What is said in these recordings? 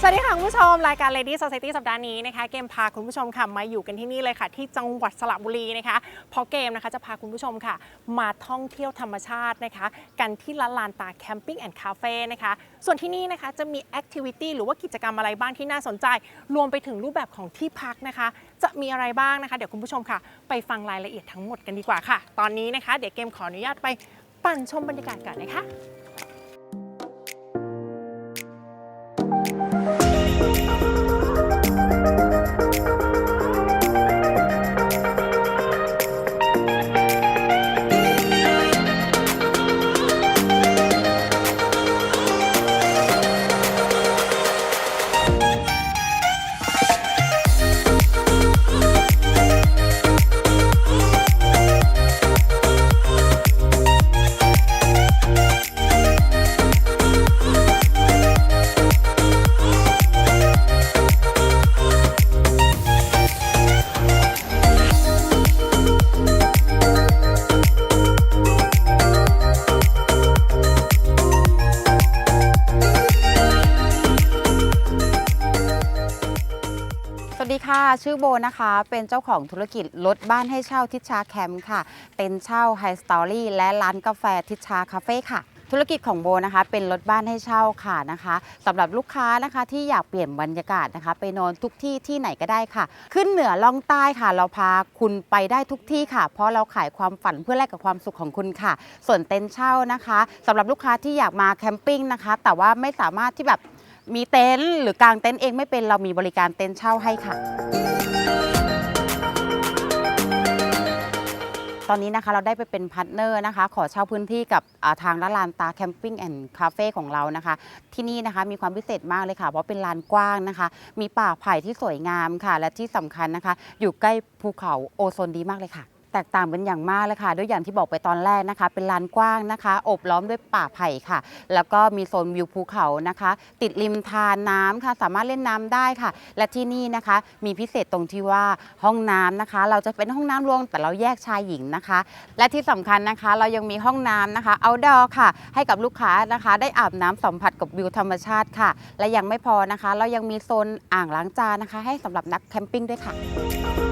สวัสดีค่ะคุณผู้ชม รายการ Lady Society สัปดาห์นี้นะคะเกมพาคุณผู้ชมค่ะมาอยู่กันที่นี่เลยค่ะ ที่จังหวัดสระบุรีนะคะเพราะเกมนะคะจะพาคุณผู้ชมค่ะ มาท่องเที่ยวธรรมชาตินะคะ กันที่ละลานตาแคมปิ้งแอนด์คาเฟ่นะคะ ส่วนที่นี่นะคะจะมีแอคทิวิตี้หรือว่ากิจกรรมอะไรบ้างที่น่าสนใจ รวมไปถึงรูปแบบของที่พักนะคะ จะมีอะไรบ้างนะคะ เดี๋ยวคุณผู้ชมค่ะ ไปฟังรายละเอียดทั้งหมดกันดีกว่าค่ะ ตอนนี้นะคะ เดี๋ยวเกมขออนุญาตไปปั่นชมบรรยากาศกันนะคะ ชื่อโบนะคะ เป็นเจ้าของธุรกิจรถบ้านให้เช่าทิชชาแคมป์ค่ะ เป็นเช่าไฮสตอรี่และร้านกาแฟทิชชาคาเฟ่ค่ะธุรกิจของโบนะคะ เป็นรถบ้านให้เช่าค่ะนะคะสำหรับลูกค้านะคะที่อยากเปลี่ยนบรรยากาศนะคะ ไปนอนทุกที่ที่ไหนก็ได้ค่ะ ขึ้นเหนือล่องใต้ค่ะ เราพาคุณไปได้ทุกที่ค่ะ เพราะเราขายความฝันเพื่อแลกกับความสุขของคุณค่ะ ส่วนเต็นท์เช่านะคะสำหรับลูกค้าที่อยากมาแคมปิ้งนะคะ แต่ว่าไม่สามารถที่แบบมีเต็นท์หรือกางเต็นท์เองไม่เป็นเรามีบริการเต็นท์เช่าให้ค่ะ ตอนนี้นะคะเราได้ไปเป็นพาร์ทเนอร์นะคะ ขอเช่าพื้นที่กับอ่าทางละลานตาแคมปิ้งแอนด์คาเฟ่ของเรานะคะ ที่นี่นะคะมีความพิเศษมากเลยค่ะ เพราะเป็นลานกว้างนะคะ มีป่าไผ่ที่สวยงามค่ะ และที่สำคัญนะคะ อยู่ใกล้ภูเขาโอโซนดีมากเลยค่ะ แตกต่างเป็นอย่างมากเลยค่ะ ด้วยอย่างที่บอกไปตอนแรกนะคะ เป็นลานกว้างนะคะ อบล้อมด้วยป่าไผ่ค่ะ แล้วก็มีโซนวิวภูเขานะคะ ติดริมทานน้ำค่ะ สามารถเล่นน้ำได้ค่ะ และที่นี่นะคะ มีพิเศษตรงที่ว่าห้องน้ำนะคะ เราจะเป็นห้องน้ำรวมแต่เราแยกชายหญิงนะคะ และที่สำคัญนะคะเรายังมีห้องน้ำนะคะ outdoor ค่ะ ให้กับลูกค้านะคะ ได้อาบน้ำสัมผัสกับวิวธรรมชาติค่ะ และยังไม่พอนะคะ เรายังมีโซนอ่างล้างจานนะคะ ให้สำหรับนักแคมปิ้งด้วยค่ะ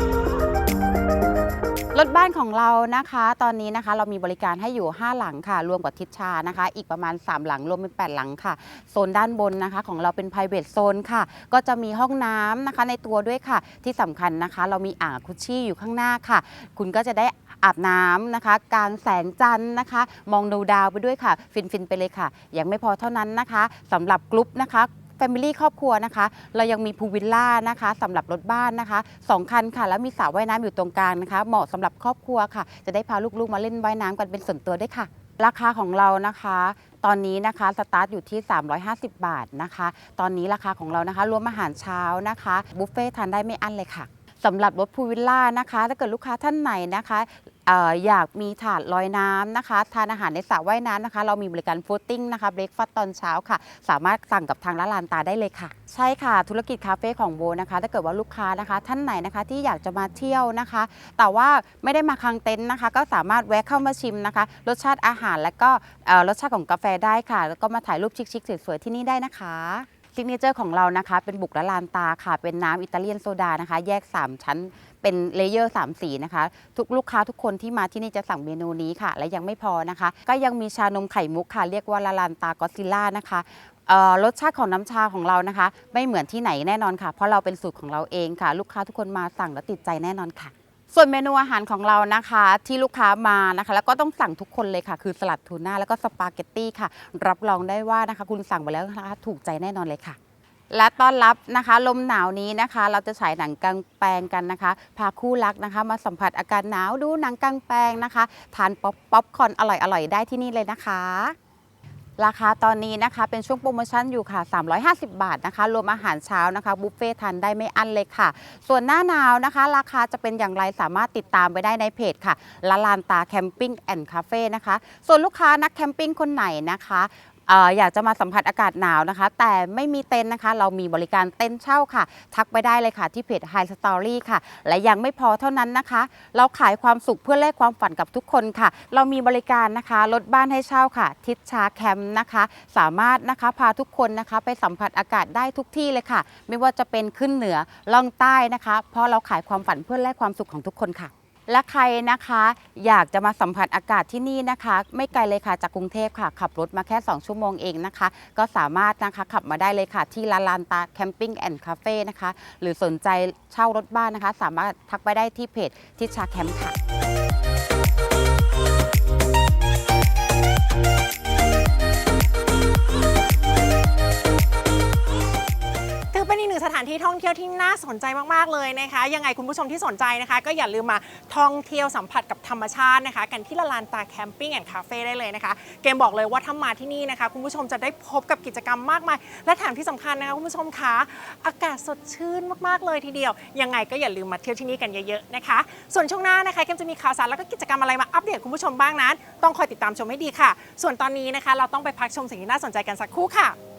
รถบ้านของเรานะคะ ตอนนี้นะคะเรามีบริการให้อยู่ 5 หลังค่ะ รวมกับทิศชานะคะ อีกประมาณ 3 หลัง รวมเป็น 8 หลังค่ะโซนด้านบนนะคะ ของเราเป็น private zone ค่ะ ก็จะมีห้องน้ำนะคะในตัวด้วยค่ะ ที่สำคัญนะคะ เรามีอ่างคุชชี่อยู่ข้างหน้าค่ะ คุณก็จะได้อาบน้ำนะคะกลางแสงจันทร์นะคะ มองดูดาวไปด้วยค่ะ ฟินๆไปเลยค่ะยังไม่พอเท่านั้นนะคะสำหรับกรุ๊ปนะคะ Family ครอบครัวนะคะ เรายังมีพูลวิลล่านะคะสำหรับรถบ้านนะคะสองคันค่ะ แล้วมีสระว่ายน้ำอยู่ตรงกลางนะคะ เหมาะสำหรับครอบครัวค่ะ จะได้พาลูกๆมาเล่นว่ายน้ำกันเป็นส่วนตัวด้วยค่ะ ราคาของเรานะคะ ตอนนี้นะคะสตาร์ทอยู่ที่ 350 บาทนะคะ ตอนนี้ราคาของเรานะคะ รวมอาหารเช้านะคะบุฟเฟ่ทานได้ไม่อั้นเลยค่ะสำหรับรถพูลวิลล่านะคะ ถ้าเกิดลูกค้าท่านไหนนะคะ อยากมีถาดลอยน้ำนะคะ ทานอาหารในสระว่ายน้ำนะคะ เรามีบริการฟู้ดติ้งนะคะเบรกฟาสตตอนเช้าค่ะ สามารถสั่งกับทางร้านลานตาได้เลยค่ะ ใช่ค่ะ ธุรกิจคาเฟ่ของโบนะคะ ถ้าเกิดว่าลูกค้านะคะ ท่านไหนนะคะที่อยากจะมาเที่ยวนะคะ แต่ว่าไม่ได้มาค้างเต็นท์นะคะ ก็สามารถแวะเข้ามาชิมนะคะ รสชาติอาหารและก็รสชาติของกาแฟได้ค่ะ แล้วก็มาถ่ายรูปชิคๆสวยๆที่นี่ได้นะคะ ซิกเนเจอร์ของเรานะคะ เป็นบุกละลานตาค่ะ เป็นน้ำอิตาเลียนโซดานะคะ แยก 3 ชั้นเป็นเลเยอร์3สีนะคะ ทุกลูกค้าทุกคนที่มาที่นี่จะสั่งเมนูนี้ค่ะ และยังไม่พอนะคะ ก็ยังมีชานมไข่มุกค่ะ เรียกว่าละลานตากอซิล่านะคะรสชาติของน้ำชาของเรานะคะ ไม่เหมือนที่ไหนแน่นอนค่ะ เพราะเราเป็นสูตรของเราเองค่ะ ลูกค้าทุกคนมาสั่งแล้วติดใจแน่นอนค่ะ ส่วนเมนูอาหารของเรานะคะที่ลูกค้ามานะคะ แล้วก็ต้องสั่งทุกคนเลยค่ะ คือสลัดทูน่าแล้วก็สปาเกตตี้ค่ะ รับรองได้ว่านะคะ คุณสั่งไปแล้วนะคะถูกใจแน่นอนเลยค่ะ และต้อนรับนะคะ ลมหนาวนี้นะคะ เราจะฉายหนังกลางแปลงกันนะคะ พาคู่รักนะคะ มาสัมผัสอาการหนาวดูหนังกลางแปลงนะคะ ทานป๊อปป๊อปคอร์นอร่อยๆได้ที่นี่เลยนะคะ ราคาตอนนี้นะคะเป็นช่วงโปรโมชั่นอยู่ค่ะ 350 บาทนะคะ รวมอาหารเช้านะคะบุฟเฟ่ทานได้ไม่อั้นเลยค่ะ ส่วนหน้าหนาวนะคะ ราคาจะเป็นอย่างไรสามารถติดตามไปได้ในเพจค่ะละลานตาแคมปิ้งแอนด์คาเฟ่นะคะ ส่วนลูกค้านักแคมปิ้งคนไหนนะคะ อยากจะมาสัมผัสอากาศหนาวนะคะ แต่ไม่มีเต็นท์นะคะ เรามีบริการเต็นท์เช่าค่ะ ทักไปได้เลยค่ะที่เพจ High Story ค่ะ และยังไม่พอเท่านั้นนะคะ เราขายความสุขเพื่อแลกความฝันกับทุกคนค่ะ เรามีบริการนะคะรถบ้านให้เช่าค่ะ ทิศชาแคมป์นะคะ สามารถนะคะพาทุกคนนะคะ ไปสัมผัสอากาศได้ทุกที่เลยค่ะ ไม่ว่าจะเป็นขึ้นเหนือล่องใต้นะคะ เพราะเราขายความฝันเพื่อแลกความสุขของทุกคนค่ะ และใครนะคะ อยากจะมาสัมผัสอากาศที่นี่นะคะ ไม่ไกลเลยค่ะจากกรุงเทพค่ะ ขับรถมาแค่ 2 ชั่วโมงเองนะคะ ก็สามารถนะคะขับมาได้เลยค่ะ ที่ลานลานตาแคมปิ้งแอนด์คาเฟ่นะคะ หรือสนใจเช่ารถบ้านนะคะ สามารถทักไปได้ที่เพจทิชาแคมป์ค่ะานที่ท่องเที่ยวที่น่าสนใจมากๆเลยนะคะ ยังไงคุณผู้ชมที่สนใจนะคะ ก็อย่าลืมมาท่องเที่ยวสัมผัสกับธรรมชาตินะคะ กันที่ละลานตาแคมปิ้งแอนด์คาเฟ่ได้เลยนะคะ เกมบอกเลยว่าถ้ามาที่นี่นะคะ คุณผู้ชมจะได้พบกับกิจกรรมมากมาย และแถมที่สำคัญนะคะคุณผู้ชมคะอากาศสดชื่นมากๆเลยทีเดียว ยังไงก็อย่าลืมมาเที่ยวที่นี่กันเยอะๆนะคะ ส่วนช่วงหน้านะคะเกมจะมีข่าวสารแล้วก็กิจกรรมอะไรมาอัปเดตคุณผู้ชมบ้างนั้น ต้องคอยติดตามชมให้ดีค่ะ ส่วนตอนนี้นะคะ เราต้องไปพักชมสิ่งที่น่าสนใจกันสักครู่ค่ะ